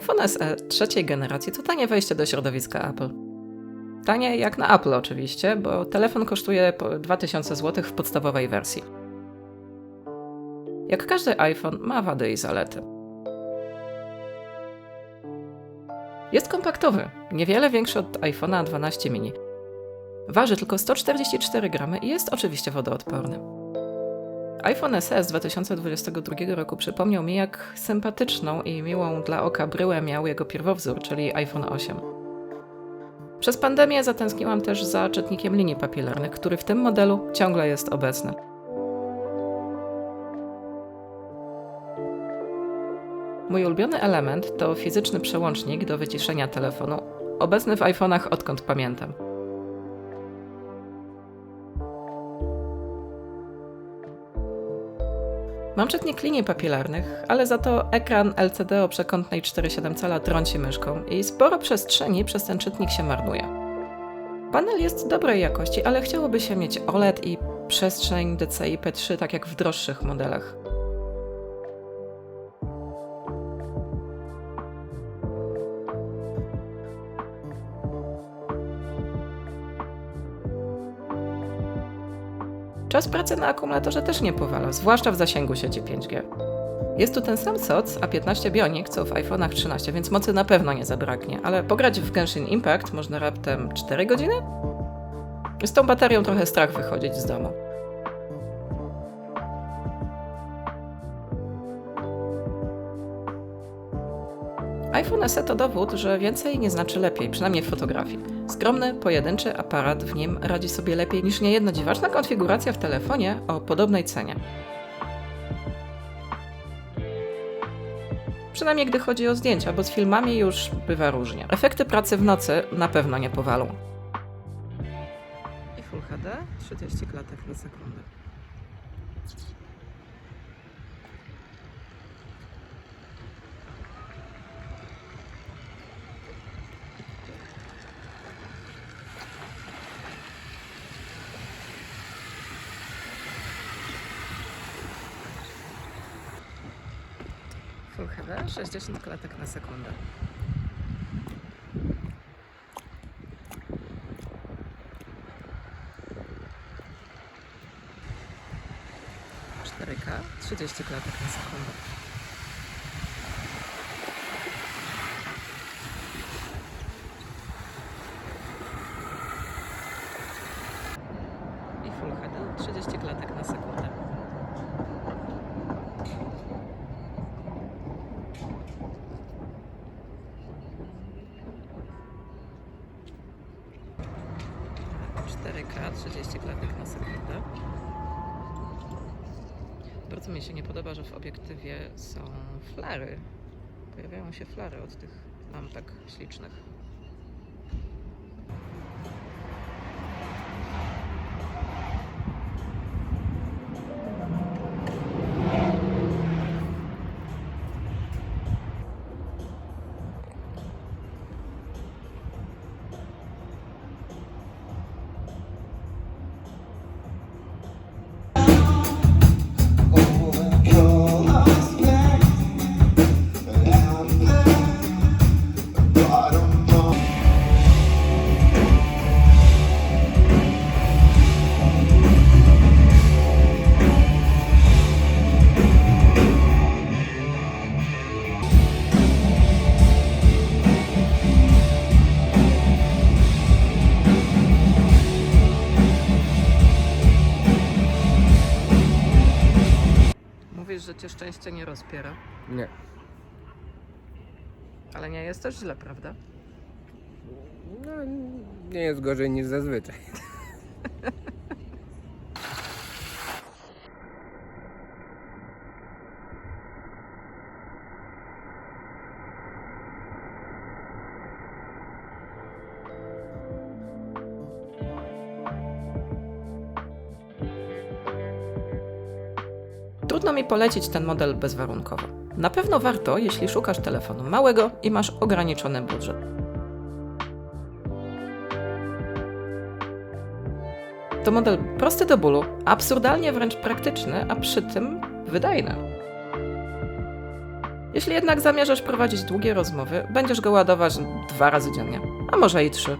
iPhone SE trzeciej generacji to tanie wejście do środowiska Apple. Tanie jak na Apple oczywiście, bo telefon kosztuje po 2000 zł w podstawowej wersji. Jak każdy iPhone ma wady i zalety. Jest kompaktowy, niewiele większy od iPhone'a 12 mini. Waży tylko 144 gramy i jest oczywiście wodoodporny. iPhone SE z 2022 roku przypomniał mi, jak sympatyczną i miłą dla oka bryłę miał jego pierwowzór, czyli iPhone 8. Przez pandemię zatęskniłam też za czytnikiem linii papilarnych, który w tym modelu ciągle jest obecny. Mój ulubiony element to fizyczny przełącznik do wyciszenia telefonu, obecny w iPhone'ach odkąd pamiętam. Mam czytnik linii papilarnych, ale za to ekran LCD o przekątnej 4,7 cala trąci myszką i sporo przestrzeni przez ten czytnik się marnuje. Panel jest dobrej jakości, ale chciałoby się mieć OLED i przestrzeń DCI P3 tak jak w droższych modelach. Czas pracy na akumulatorze też nie powala, zwłaszcza w zasięgu sieci 5G. Jest tu ten sam SOC A15 Bionic co w iPhone'ach 13, więc mocy na pewno nie zabraknie, ale pograć w Genshin Impact można raptem 4 godziny? Z tą baterią trochę strach wychodzić z domu. iPhone SE to dowód, że więcej nie znaczy lepiej, przynajmniej w fotografii. Skromny, pojedynczy aparat w nim radzi sobie lepiej niż niejedna dziwaczna konfiguracja w telefonie o podobnej cenie. Przynajmniej gdy chodzi o zdjęcia, bo z filmami już bywa różnie. Efekty pracy w nocy na pewno nie powalą. I Full HD 30 klatek na sekundę. Full HD 60 klatek na sekundę. K 30 klatek na sekundę. 4K 30 klatek na sekundę. Bardzo mi się nie podoba, że w obiektywie są flary. Pojawiają się flary od tych lampek tak ślicznych. Mówisz, że cię szczęście nie rozpiera, Nie. ale nie jest też źle, prawda? No, nie jest gorzej niż zazwyczaj. Trudno mi polecić ten model bezwarunkowo. Na pewno warto, jeśli szukasz telefonu małego i masz ograniczony budżet. To model prosty do bólu, absurdalnie wręcz praktyczny, a przy tym wydajny. Jeśli jednak zamierzasz prowadzić długie rozmowy, będziesz go ładować dwa razy dziennie, a może i trzy.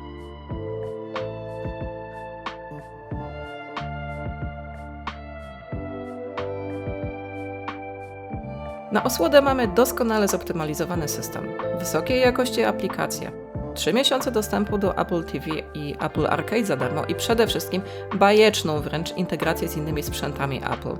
Na osłodę mamy doskonale zoptymalizowany system, wysokiej jakości aplikacje, 3 miesiące dostępu do Apple TV i Apple Arcade za darmo i przede wszystkim bajeczną wręcz integrację z innymi sprzętami Apple.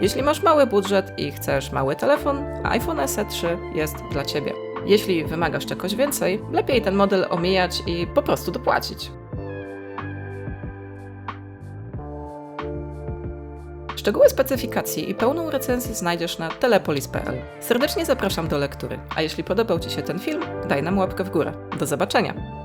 Jeśli masz mały budżet i chcesz mały telefon, iPhone SE 3 jest dla Ciebie. Jeśli wymagasz czegoś więcej, lepiej ten model omijać i po prostu dopłacić. Szczegóły specyfikacji i pełną recenzję znajdziesz na telepolis.pl. Serdecznie zapraszam do lektury, a jeśli podobał Ci się ten film, daj nam łapkę w górę. Do zobaczenia!